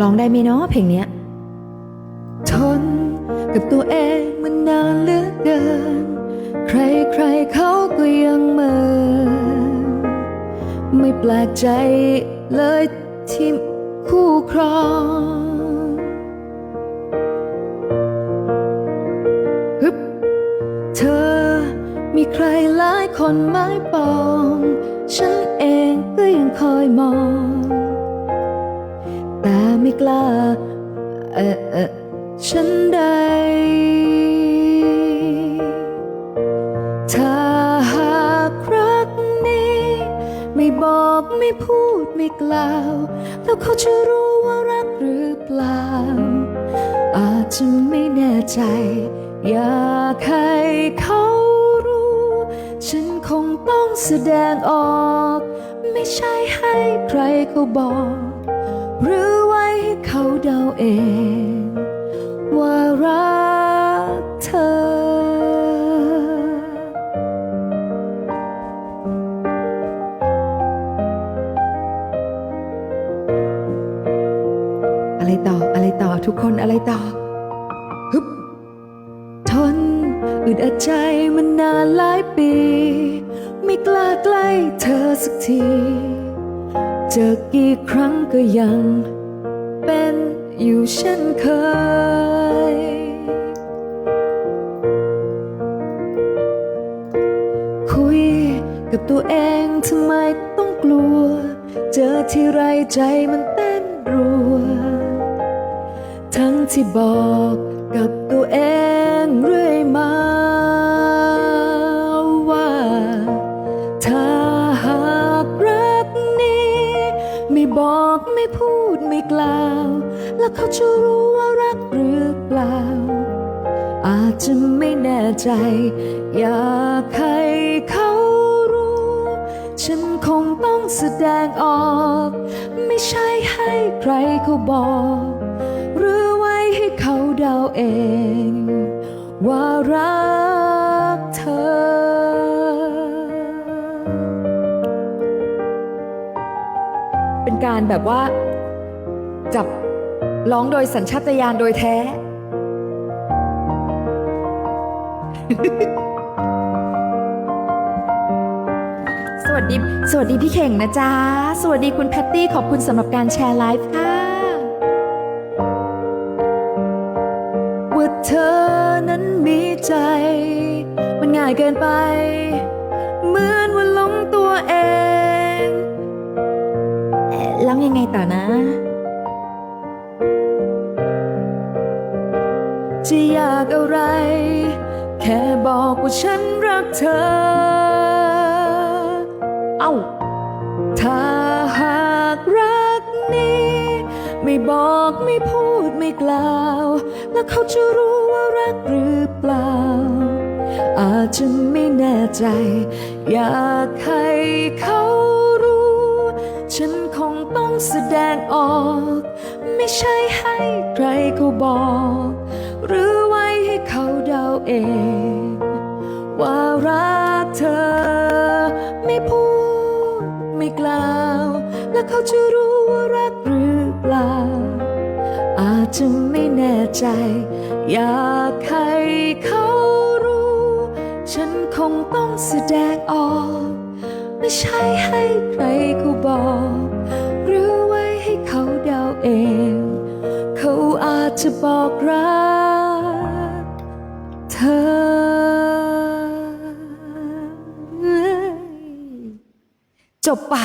ร้องได้ไหมเนาะเพลงเนี้ย ทนกับตัวเองมันนานเหลือเกิน ใครใครเขาก็ยังเมินไม่แปลกใจเลยที่คู่ครองฮึบเธอมีใครหลายคนไม้ปองฉันเอง ก็ยังคอยมอง แต่ไม่กล้า เออเออฉันใด ถ้าหากรักนี้ ไม่บอกไม่พูดไม่กล่าว แล้วเขาจะรู้ว่ารักหรือเปล่า อาจจะไม่แน่ใจ อยากให้เขา ต้องแสดงออก ไม่ใช่ให้ใครเขาบอก หรือไว้ให้เขาเดาเอง ว่ารักเธอ อะไรต่ออะไรต่อทุกคนอะไรต่อ อึดอัดใจมันนานหลายปี ไม่กล้าใกล้เธอสักที เจอกี่ครั้งก็ยัง เป็นอยู่เช่นเคย คุยกับตัวเองทำไมต้องกลัว เจอที่ไรใจมันเต้นรัว ทั้งที่บอก บอกไม่พูดไม่กล่าว แล้วเขาจะรู้ว่ารักหรือเปล่า อาจจะไม่แน่ใจ อยากให้เขารู้ ฉันคงต้องแสดงออก ไม่ใช่ให้ใครเขาบอก หรือไว้ให้เขาเดาเอง ว่ารัก การแบบว่า จับร้องโดยสัญชาตญาณโดยแท้ สวัสดี สวัสดีพี่เข่งนะจ๊ะ สวัสดีคุณแพตตี้ขอบคุณสำหรับการแชร์ไลฟ์ค่ะว่าเธอนั้นมีใจ มันง่ายเกินไป เหมือนว่าหลงตัวเองเอ๊ะร้อง ยังไงต่อนะ จะอยากอะไร แค่บอกว่าฉันรักเธอ เอ้า ถ้าหากรักนี้ ไม่บอกไม่พูดไม่กล่าว แล้วเขาจะรู้ว่ารักหรือเปล่า อาจจะไม่แน่ใจ อยากให้เขารู้ฉันคงต้อง แสดงออก ไม่ใช่ให้ใครเขาบอก หรือไว้ให้เขาเดาเอง ว่ารักเธอ ไม่พูด ไม่กล่าว แล้วเขาจะรู้ว่ารักหรือเปล่า อาจจะไม่แน่ใจ อยากให้เขารู้ ฉันคงต้องแสดงออก ไม่ใช่ให้ใครเขาบอก จะบอกรักเธอ จบไป